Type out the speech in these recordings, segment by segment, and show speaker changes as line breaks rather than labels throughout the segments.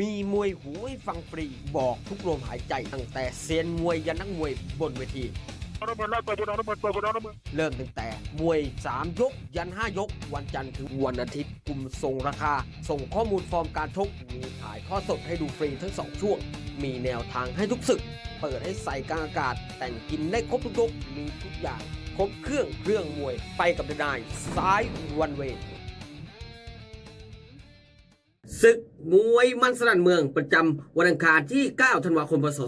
มีมวยหูให้ฟังฟรีบอกทุกลมหายใจตั้งแต่เซียนมวยยันนักมวยบนเวที
เอาน้ำมันแล้วเปิดบนเอาน้ำมันเปิดบนเอาน้ำมัน
เริ่มตั้งแต่มวย 3 ยก ยัน 5 ยก วันจันทร์ถึงวันอาทิตย์กลุ่มส่งราคา ส่งข้อมูลฟอร์มการชกมีถ่ายทอดสดให้ดูฟรีทั้ง 2 ช่วง มีแนวทางให้ทุกศึก เปิดให้ใส่กลางอากาศ แต่งกินได้ครบทุกยกมีทุกอย่าง ครบเครื่องเครื่องมวยไปกับเดนายซ้ายวันเว ศึกมวยมันสนั่นเมืองประจำวันอังคารที่ 9 ธันวาคม พศ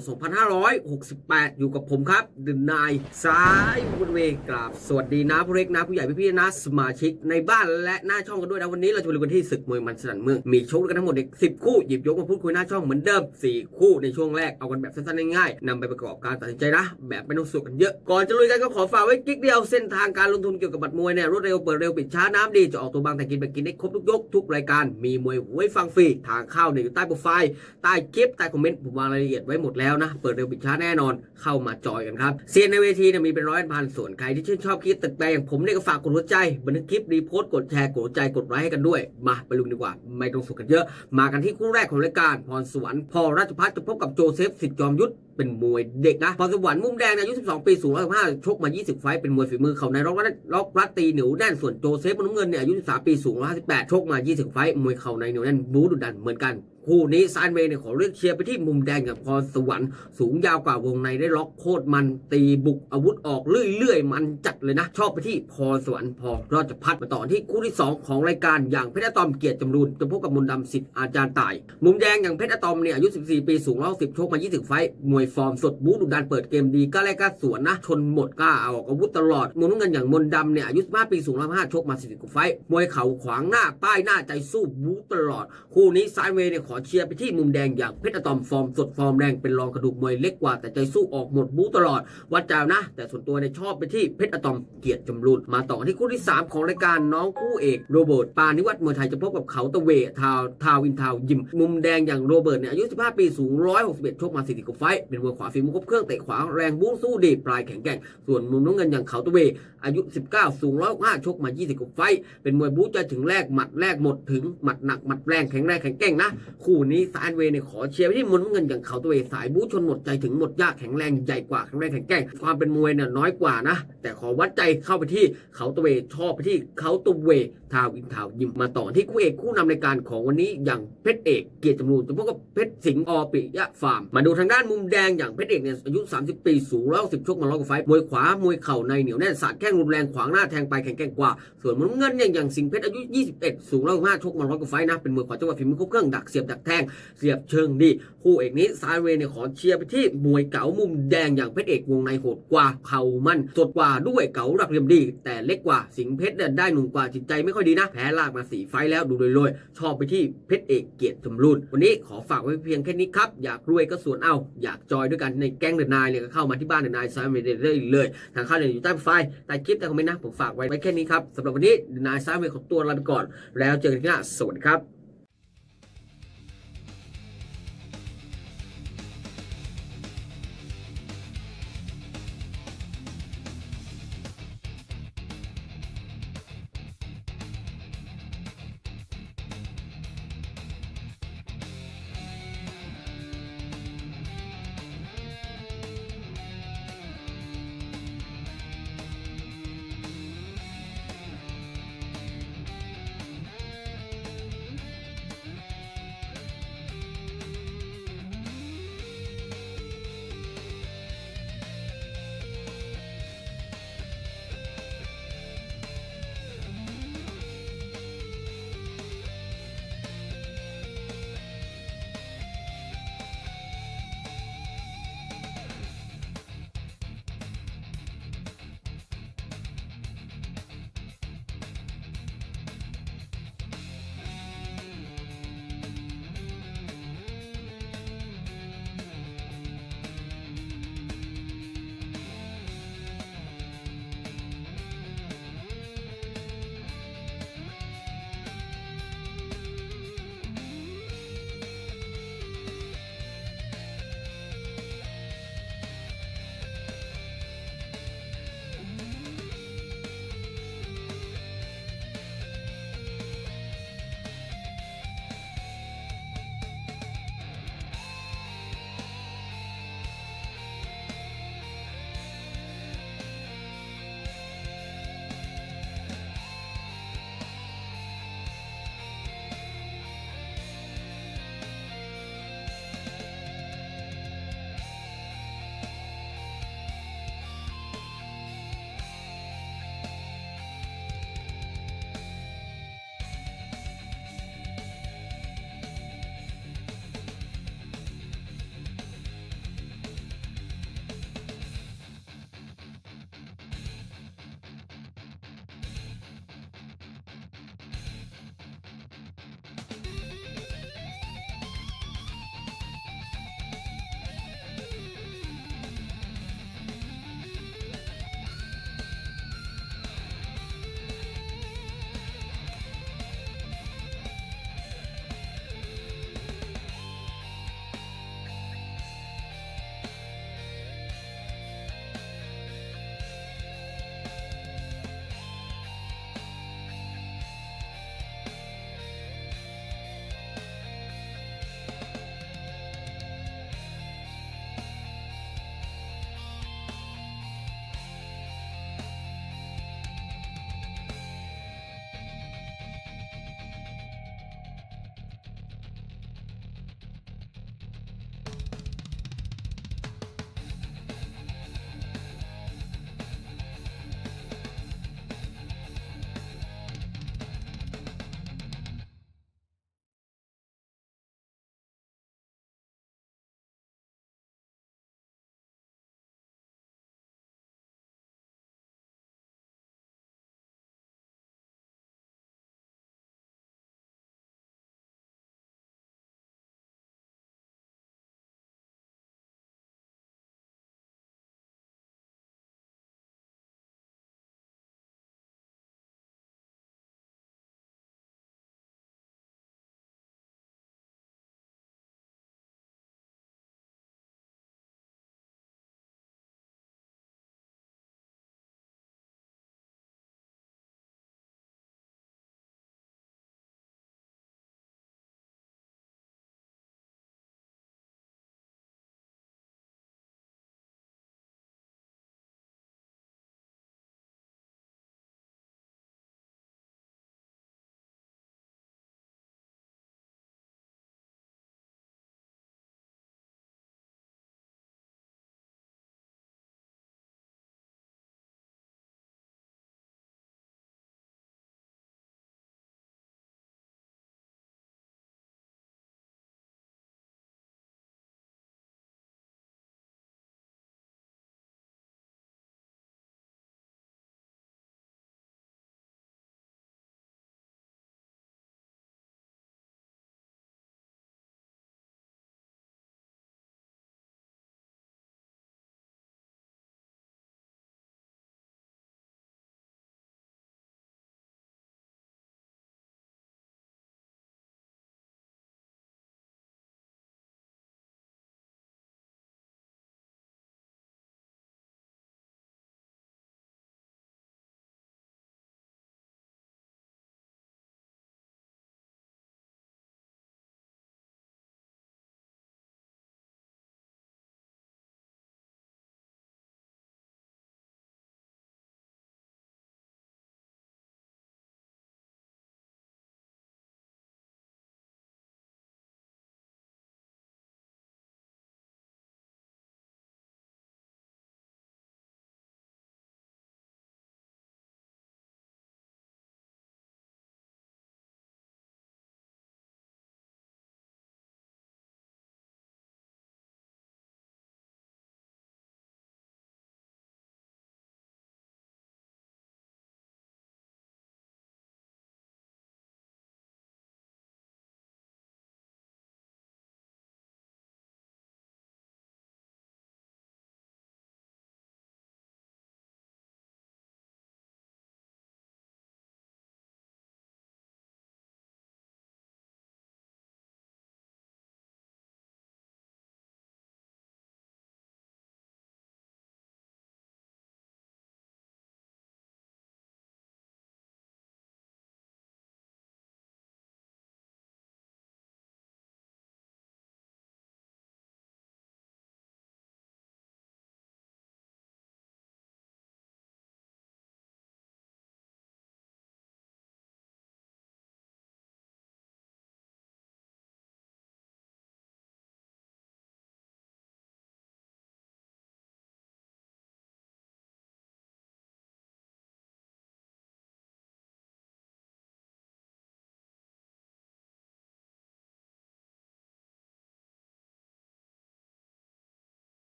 2568 อยู่กับผมครับเดนายซ้ายวันเวกราบ สวัสดีนะผู้เล็กนะผู้ใหญ่พี่ๆนะสมาชิกในบ้านและหน้าช่องกันด้วยนะวันนี้เราจะไปดูกันที่ศึกมวยมันสนั่นเมือง มีชกกันทั้งหมดเด็ก10 คู่หยิบยกมาพูดคุยหน้าช่องเหมือนเดิม 4 คู่ในช่วงแรกเอากันแบบสั้นๆง่ายๆนำไปประกอบการตัดสินใจนะ แบบไม่ต้องสุกกันเยอะก่อนจะลุยกันก็ขอฝากไว้กิ๊กเดียวเส้นทางการลงทุนเกี่ยวกับบัตรมวยเนี่ยรวดเร็วเปิดเร็วปิดช้าน้ำดีจะออกตัวบางแต่กินแบบกินได้ครบทุกยกทุกรายการมีมวยไว้ฟังฟรีทางเข้าเนี่ยอยู่ใต้โปรไฟล์ใต้คลิปใต้คอมเมนต์ผมวางรายละเอียดไว้หมดแล้วนะ เปิดเร็วปิดช้าแน่นอนเข้ามาจอยกันครับเซียนในเวทีเนี่ยมีเป็นร้อยพันส่วนใครที่ชื่นชอบคลิปตึกแปลอย่างผมเนี่ยก็ฝากกดหัวใจบันทึกคลิปรีโพสต์กดแชร์กดใจกดไลค์ให้กันด้วยมาไปลุนดีกว่า ไม่ต้องสุกกันเยอะ มากันที่คู่แรกของรายการพรสวรรค์พอราชพัฒน์จะพบกับโจเซฟสิทธิ์จอมยุทธ เป็นมวยเด็กนะพรสวรรค์มุมแดงนะอายุ 12 ปีสูง105ชกมา 20 ไฟเป็นมวยฝีมือเขาในล็อกรัดล็อกรัดตีเหนียวแน่นส่วนโจเซฟมุมน้ำเงินเนี่ยอายุ 13 ปีสูง158ชกมา 20 ไฟมวยเข่าในเหนียวแน่นบู๊ดุดันเหมือนกันคู่นี้ซานเวย์เนี่ยขอเลือกเชียร์ไปที่มุมแดงกับพรสวรรค์สูงยาวกว่าวงในได้ล็อกโคตรมันตีบุกอาวุธออกเรื่อยๆ มันจัดเลยนะ ชอบไปที่พรสวรรค์พอราชพัฒน์มาต่อที่คู่ที่ 2 ของรายการอย่างเพชรอตอมเกียรติจำรูนจะพบกับมนต์ดำสิทธิ์อาจารย์ตาย มุมแดงอย่างเพชรอตอมเนี่ยอายุ 14 ปีสูง110ชกมา 20 ไฟมวยฟอร์มสดบู๊ดุดันเปิดเกมดีกล้าแลกกล้าสวนนะชนหมดกล้าเอาอาวุธตลอดมุมน้ำเงินอย่างมนต์ดำเนี่ยอายุ15ปีสูง105ชกมา40กว่าไฟมวยเข่าขวางหน้าป้ายหน้าใจสู้บู๊ตลอด คู่นี้ซานเวย์เนี่ยขอเชียร์ไปที่มุมแดงอย่างเพชรอะตอมฟอร์มสดฟอร์มแรงเป็นรองกระดูกมวยเล็กกว่าแต่ใจสู้ออกหมดบู๊ตลอด วัดเจ้านะ แต่ส่วนตัวเนี่ยชอบไปที่เพชรอะตอมเกียรติจำรูนมาต่อที่คู่ที่ 3 ของรายการน้องคู่เอกโรเบิร์ตปานิวัฒน์มวยไทยจะพบกับเขาตะเวทาวทาวินทาวยิม มุมแดงอย่างโรเบิร์ตเนี่ยอายุ 15 ปีสูง 161 ชกมา40กว่าไฟเป็นมวยขวาฝีมือครบเครื่องเตะขวาแรงบู๊สู้ดีปลายแข็งแกร่งส่วนมุมน้ำเงินอย่างเขาตะเวอายุ 19 สูง 105 ชกมา 20กว่าไฟเป็นมวยบู๊จะถึงแรกหมัดแรกหมดถึงหมัดหนักหมัดแรงแข็งแรงแข็งแกร่งนะคู่นี้ซานเวเนี่ยขอเชียร์ไปที่มุนเงินอย่างเขาตะเวสายบู๊ชนหมดใจถึงหมดยากแข็งแรงใหญ่กว่าแข็งแรงแข็งแกร่งความเป็นมวยเนี่ยน้อยกว่านะ แต่ขอวัดใจเข้าไปที่เขาตะเวชอบไปที่เขาตะเวทาวินทาวยิมมาต่อที่คู่เอกคู่นำรายการของวันนี้อย่างเพชรเอกเกียรติจำรูนจะพบกับเพชรสิงห์อปิยะฟาร์มมาดูทางด้านมุมแดงอย่างเพชรเอกเนี่ยอายุ 30 ปีสูง110ชกมา100กว่าไฟมวยขวามวยเข่าในเหนียวแน่นสาดแข้งรุนแรงขวางหน้าแทงไปแข็งแกร่งกว่า ส่วนมุนเงินเนี่ยอย่างสิงห์เพชรอายุ 21 สูง105ชกมา100กว่าไฟนะเป็นมวยขวาจังหวะฝีมือครบเครื่องดักเสียบดักแทงเสียบเชิงดีคู่เอกนี้ซายเวเนี่ยขอเชียร์ไปที่มวยเก๋ามุมแดงอย่างเพชรเอกวงในโหดกว่าเข่ามันสดกว่าด้วยเก๋าหลักเหลี่ยมดี แต่เล็กกว่าสิงเพชรเนี่ยได้หนุ่มกว่าจิตใจไม่ค่อยดีนะแพ้ลากมาสีไฟแล้วดูเลยเลยๆชอบไปที่เพชรเอกเกียรติจำรุ่นวันนี้ขอฝากไว้เพียงแค่นี้ครับอยากรวยก็ส่วนเอาอยากจอยด้วยกันในแก๊งเดนายเนี่ยก็เข้ามาที่บ้านเดนายซายเวย์ได้เลยทางเข้าเนี่ยอยู่ใต้ไฟใต้คลิปใต้คอมเมนต์นะผมฝากไว้ไว้แค่นี้ครับสำหรับวันนี้เดนายซายเวย์ขอตัวลาไปก่อน แล้วเจอกันที่หน้าสวัสดีครับ